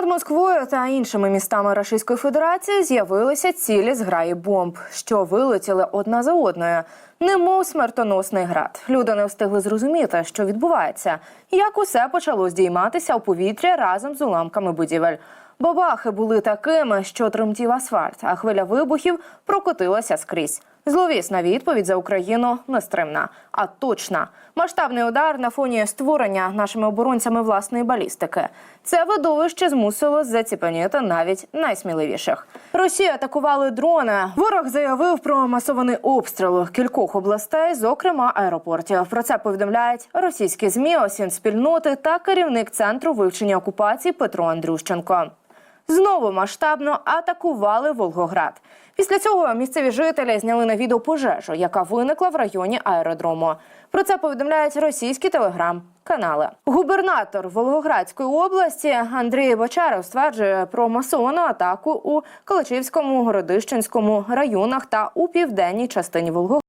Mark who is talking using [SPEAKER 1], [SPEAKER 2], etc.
[SPEAKER 1] Над Москвою та іншими містами Російської Федерації з'явилися цілі зграї бомб, що вилетіли одна за одною, немов смертоносний град. Люди не встигли зрозуміти, що відбувається, як усе почало здійматися у повітря разом з уламками будівель. Бабахи були такими, що тремтів асфальт, а хвиля вибухів прокотилася скрізь. Зловісна відповідь за Україну нестримна, а точна. Масштабний удар на фоні створення нашими оборонцями власної балістики. Це видовище змусило заціпеніти навіть найсміливіших. Росія атакували дрони. Ворог заявив про масований обстріл кількох областей, зокрема аеропортів. Про це повідомляють російські змі, осін спільноти та керівник центру вивчення окупації Петро Андрющенко. Знову масштабно атакували Волгоград. Після цього місцеві жителі зняли на відео пожежу, яка виникла в районі аеродрому. Про це повідомляють російські телеграм-канали. Губернатор Волгоградської області Андрій Бочаров стверджує про масовану атаку у Калачівському, Городищенському районах та у південній частині Волгограда.